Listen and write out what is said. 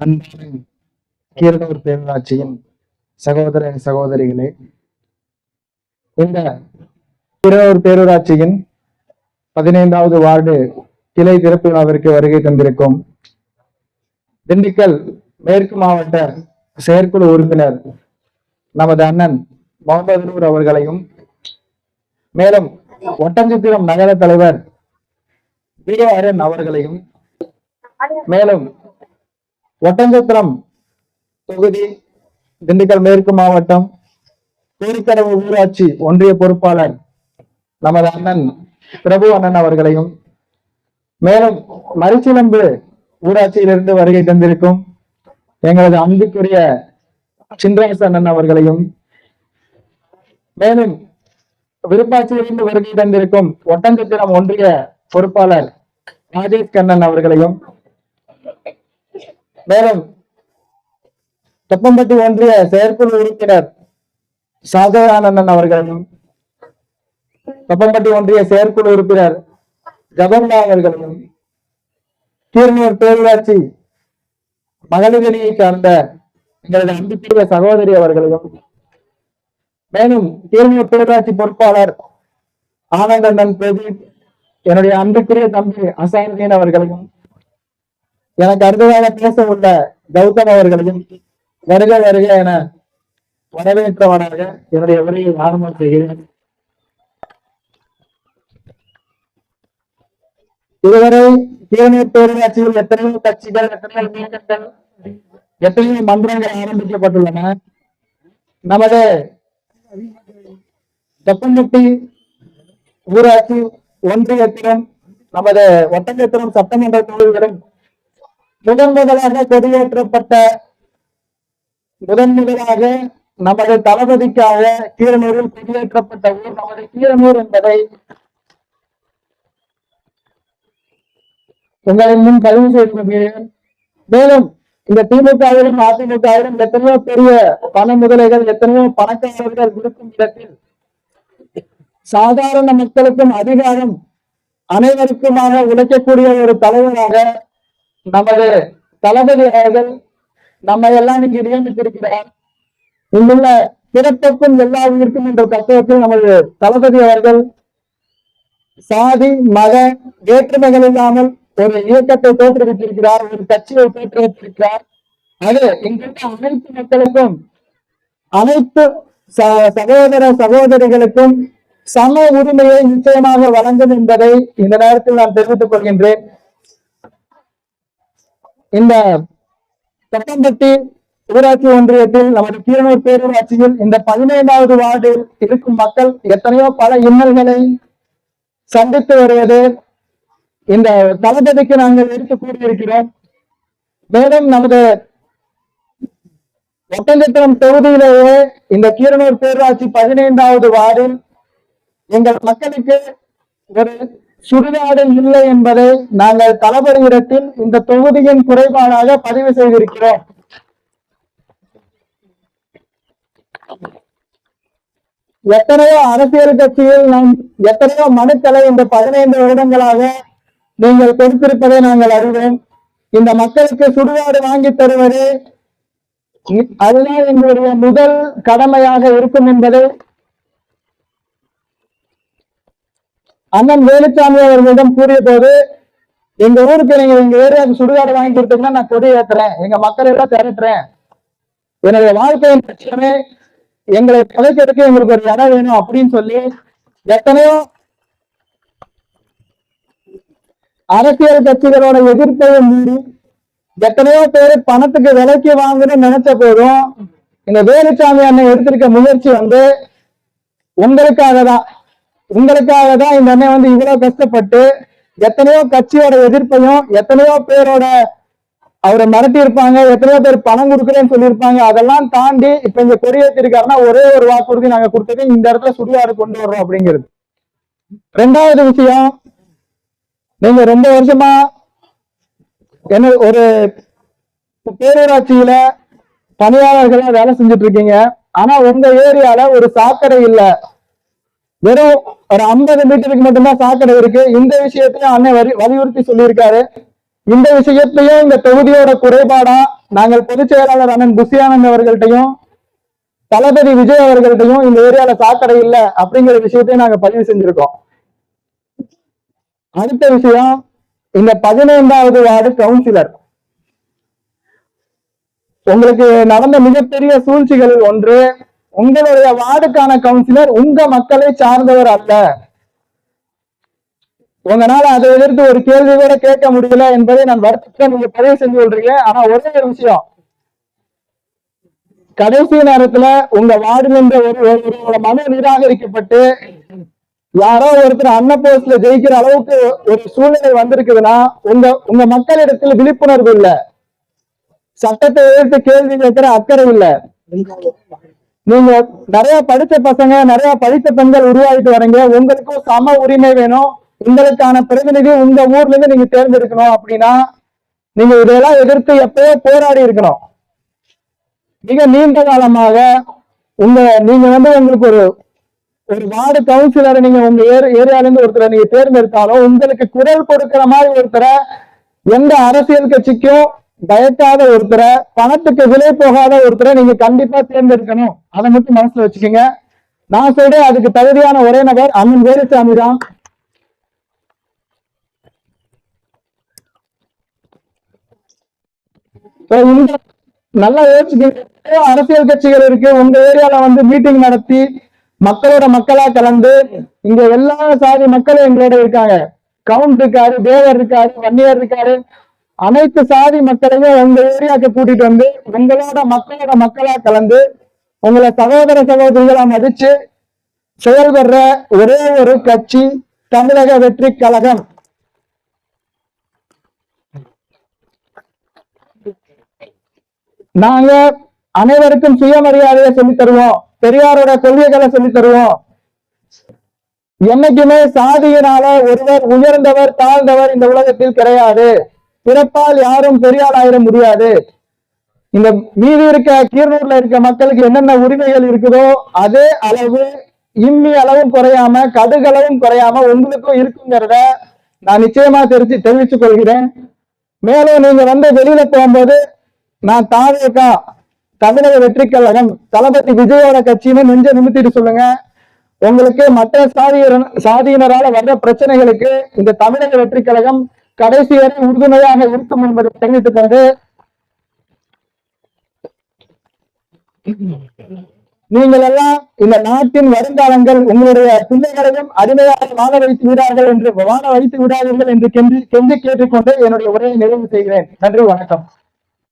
அன்பின் கீரனூர் பேரூராட்சியின் சகோதர சகோதரிகளே இந்த கீரனூர் பேரூராட்சியின் பதினைந்தாவது வார்டு கிளை திறப்பு விழாவிற்கு வருகை தந்திருக்கும் திண்டுக்கல் மேற்கு மாவட்ட செயற்குழு உறுப்பினர் நமது அண்ணன் முகமது நூர் அவர்களையும் மேலும் ஒட்டஞ்சித்திரம் நகர தலைவர் வீரன் அவர்களையும் மேலும் ஒட்டஞ்சத்திரம் தொகுதி திண்டுக்கல் மேற்கு மாவட்டம் பேருக்கடவு ஊராட்சி ஒன்றிய பொறுப்பாளர் நமது அண்ணன் பிரபு அண்ணன் அவர்களையும் மேலும் மறுச்சிலம்பு ஊராட்சியிலிருந்து வருகை தந்திருக்கும் எங்களது அன்புக்குரிய சின்ராசு அண்ணன் அவர்களையும் மேலும் விருப்பாட்சியிலிருந்து வருகை தந்திருக்கும் ஒட்டஞ்சத்திரம் ஒன்றிய பொறுப்பாளர் ராஜேஷ் கண்ணன் அவர்களையும் மேலும் தொப்பம்பட்டி ஒன்றிய செயற்குழு உறுப்பினர் ஷாஜகானந்தன் அவர்களையும் தொப்பம்பட்டி ஒன்றிய செயற்குழு உறுப்பினர் ஜபர்லா அவர்களையும் கீரனூர் பேரூராட்சி மகளிர் அணியை சார்ந்த எங்களது அன்புக்குரிய சகோதரி அவர்களையும் மேலும் கீரனூர் பேராட்சி பொறுப்பாளர் ஆனந்தன் பிரதீப் என்னுடைய அன்புக்குரிய தம்பி அசாருதீன் அவர்களையும் எனக்கு அடுத்ததாக பேச உள்ள கௌதம் அவர்களையும் வருக வருக என வரவேற்றவனாக என்னுடைய உரையை ஆரம்பம் செய்கிறேன் இதுவரை தேநீர் பேரூராட்சியில் எத்தனையோ கட்சிகள் எத்தனையோ இயக்கங்கள் எத்தனையோ மன்றங்கள் ஆரம்பிக்கப்பட்டுள்ளன. நமது தொப்பம்பட்டி ஊராட்சி ஒன்றியத்திலும் நமது ஒட்டஞ்சத்திலும் சட்டமன்ற தொழில்களும் முதன் முதலாக கொடியேற்றப்பட்ட முதன் முதலாக நமது தளபதிக்காக கீரனூரில் கொடியேற்றப்பட்ட ஊர் நமது கீரனூர் என்பதை உங்களின் முன் பதிவு செய்து கொள்கிறேன் மேலும் இந்த திமுகவிலும் அதிமுகவிலும் எத்தனையோ பெரிய பண முதலைகள் எத்தனையோ பணக்காரர்கள் இருக்கும் இடத்தில் சாதாரண மக்களுக்கும் அதிகாரம் அனைவருக்குமாக உழைக்கக்கூடிய ஒரு தலைவராக நமது தளபதி அவர்கள் நம்ம எல்லாம் இங்கு நியமித்திருக்கிறார். இங்குள்ள பிறப்புக்கும் எல்லா உயிருக்கும் என்ற தத்துவத்தில் நமது தளபதி அவர்கள் சாதி மத வேற்றுமைகள் இல்லாமல் ஒரு இயக்கத்தை தோற்றுவித்திருக்கிறார் ஒரு கட்சியை தோற்றுவித்திருக்கிறார். அது இங்குள்ள அனைத்து மக்களுக்கும் அனைத்து சகோதர சகோதரிகளுக்கும் சம உரிமையை நிச்சயமாக வழங்கும் என்பதை இந்த நேரத்தில் நான் தெரிவித்துக் கொள்கின்றேன். இந்த தட்டம்பட்டி ஊராட்சி ஒன்றியத்தில் நமது கீரனூர் பேரூராட்சியில் இந்த பதினைந்தாவது வார்டில் இருக்கும் மக்கள் எத்தனையோ பல இன்னல்களை சந்தித்து வருவது இந்த தளபதிக்கு நாங்கள் எடுத்து கூறியிருக்கிறோம். மேலும் நமது ஒட்டஞ்சத்திரம் தொகுதியிலேயே இந்த கீரனூர் பேராட்சி பதினைந்தாவது வார்டில் எங்கள் மக்களுக்கு ஒரு சுடுகாடு இல்லை என்பதை நாங்கள் தளபதியிடத்தில் இந்த தொகுதியின் குறைபாடாக பதிவு செய்திருக்கிறோம். எத்தனையோ அரசியல் கட்சியில் நாம் எத்தனையோ மனுக்களை இந்த பதினைந்து வருடங்களாக நீங்கள் கொடுத்திருப்பதை நாங்கள் அறிவோம். இந்த மக்களுக்கு சுடுகாடு வாங்கி தருவது அதுதான் எங்களுடைய முதல் கடமையாக இருக்கும் என்பதை அண்ணன் வேலுச்சாமி அவர்களிடம் கூறிய போது எங்க ஊருக்கு நீங்க எங்க ஏரியாவுக்கு சுடுகாடு வாங்கி கொடுத்தீங்கன்னா நான் கொடி ஏத்துறேன். எங்க மக்களை எல்லாம் திரட்டுறேன். என்னுடைய வாழ்க்கையின் லட்சியமே எங்களை கலைக்கிறதுக்கு எங்களுக்கு ஒரு இடம் வேணும் அப்படின்னு சொல்லி எத்தனையோ அரசியல் கட்சிகளோட எதிர்ப்பையும் மீறி எத்தனையோ பேர் பணத்துக்கு விலைக்கு வாங்கணும்னு நினைச்ச போதும் இந்த வேலுச்சாமி அண்ணன் எடுத்திருக்க முயற்சி வந்து உங்களுக்காக தான். உங்களுக்காக தான் இந்த அண்ணன் வந்து இவ்வளவு கஷ்டப்பட்டு எத்தனையோ கட்சியோட எதிர்ப்பையும் எத்தனையோ பேரோட அவரை மிரட்டி இருப்பாங்க எத்தனையோ பேர் பணம் கொடுக்குறேன்னு சொல்லியிருப்பாங்க. அதெல்லாம் தாண்டி இப்ப இங்க கொடியேற்றிருக்காருன்னா ஒரே ஒரு வாக்குறுதி நாங்க கொடுத்தது இந்த இடத்துல சுடுகாடு கொண்டு வர்றோம் அப்படிங்கிறது. ரெண்டாவது விஷயம் நீங்க ரொம்ப வருஷமா என்ன ஒரு பேரூராட்சியில பணியாளர்களா வேலை செஞ்சுட்டு இருக்கீங்க ஆனா உங்க ஏரியால ஒரு சாக்கடை இல்ல. வெறும் ஒரு ஐம்பது மீட்டருக்கு மட்டும்தான் சாக்கடை இருக்கு. இந்த விஷயத்தையும் அண்ணன் வரி வலியுறுத்தி சொல்லியிருக்காரு. இந்த விஷயத்தையும் இந்த தொகுதியோட குறைபாடா நாங்கள் பொதுச் செயலாளர் அண்ணன் புசியானந்த் அவர்கள்ட்டையும் தளபதி விஜய் அவர்கள்ட்டையும் இந்த ஏரியால சாக்கடை இல்ல அப்படிங்கிற விஷயத்தையும் நாங்க பதிவு செஞ்சிருக்கோம். அடுத்த விஷயம் இந்த பதினைந்தாவது வார்டு கவுன்சிலர் உங்களுக்கு நடந்த மிகப்பெரிய சூழ்ச்சிகளில் ஒன்று உங்களுடைய வார்டுக்கான கவுன்சிலர் உங்க மக்களை சார்ந்தவர் அல்ல. உங்களால அதை எதிர்த்து ஒரு கேள்வி கூட கேட்க முடியல என்பதை நான் வருத்தத்தை நீங்க பதிவு செஞ்சு கொள்றீங்க. ஆனா ஒரே ஒரு விஷயம். கடைசி நேரத்துல உங்க வார்டு நின்ற ஒரு மனு நிராகரிக்கப்பட்டு யாரோ ஒருத்தர் அன்ன போஸ்ட்ல ஜெயிக்கிற அளவுக்கு ஒரு சூழ்நிலை வந்திருக்குதுன்னா உங்க உங்க மக்களிடத்தில் விழிப்புணர்வு இல்ல. சட்டத்தை எதிர்த்து கேள்வி கேட்கிற அக்கறை இல்ல. நீங்க நிறைய படித்த பசங்க நிறைய படித்த பெண்கள் உருவாகிட்டு வரீங்க. உங்களுக்கும் சம உரிமை வேணும். உங்களுக்கான பிரதிநிதி உங்க ஊர்ல இருந்து நீங்க தேர்ந்தெடுக்கணும் அப்படின்னா நீங்க இதையெல்லாம் எதிர்த்து எப்பயோ போராடி இருக்கணும். மிக நீண்ட காலமாக உங்க நீங்க வந்து உங்களுக்கு ஒரு ஒரு வார்டு கவுன்சிலரை நீங்க உங்க ஏரியால இருந்து ஒருத்தரை நீங்க தேர்ந்தெடுத்தாலும் உங்களுக்கு குரல் கொடுக்கிற மாதிரி ஒருத்தரை எந்த அரசியல் கட்சிக்கும் பயக்காத ஒருத்தரை பணத்துக்கு விலை போகாத ஒருத்தரை நீங்க கண்டிப்பா தேர்ந்தெடுக்கணும். அதை மட்டும் மனசுல வச்சுக்கோங்க. நான் சொல்றேன் அதுக்கு தகுதியான ஒரே நபர் அண்ணன் வேலுசாமி தான். நல்லா யோசிச்சுக்கோங்க அரசியல் கட்சிகள் இருக்கு. உங்க ஏரியால வந்து மீட்டிங் நடத்தி மக்களோட மக்களா கலந்து இங்க எல்லா சாதி மக்களும் எங்களோட இருக்காங்க. கவுண்ட் இருக்காரு தேவர் இருக்காரு வன்னியர் இருக்காரு. அனைத்து சாதி மக்களையும் உங்க ஏரியாவுக்கு கூட்டிட்டு வந்து உங்களோட மக்களோட மக்களா கலந்து உங்களை சகோதர சகோதரிகளா மதிச்சு செயல்படுற ஒரே ஒரு கட்சி தமிழக வெற்றி கழகம். நாங்க அனைவருக்கும் சுயமரியாதையை சொல்லி தருவோம். பெரியாரோட கொள்கைகளை சொல்லி தருவோம். என்னைக்குமே சாதியினால ஒருவர் உயர்ந்தவர் தாழ்ந்தவர் இந்த உலகத்தில் கிடையாது. பிறப்பால் யாரும் பெரியார் ஆயிட முடியாது. இந்த மீதி இருக்க கீரனூர்ல இருக்க மக்களுக்கு என்னென்ன உரிமைகள் இருக்குதோ அதே அளவு இம்மி அளவும் குறையாம கடுகளவும் குறையாம உங்களுக்கும் இருக்குங்கிறத நான் நிச்சயமா தெரிஞ்சு தெரிவித்துக் கொள்கிறேன். மேலும் நீங்க வந்து வெளியில போகும்போது நான் தாவேக்கா தமிழக வெற்றி கழகம் தளபதி விஜயோட கட்சின்னு நெஞ்ச நிமித்திட்டு சொல்லுங்க. உங்களுக்கு மற்ற சாதியினர் சாதியினரால வர்ற பிரச்சனைகளுக்கு இந்த தமிழக வெற்றி கழகம் கடைசி வரை உறுதுணையாக இருக்கும் என்பதை தெரிவித்துக் கொண்டு நீங்கள் எல்லாம் இந்த நாட்டின் வருங்காலங்கள் உங்களுடைய பிள்ளைகளையும் அடிமையாக வாழ வைத்து விடார்கள் என்று வாழ வைத்து விடாதீர்கள் என்று கெஞ்சி கெஞ்சி கேட்டுக்கொண்டு என்னுடைய உரையை நிறைவு செய்கிறேன். நன்றி வணக்கம்.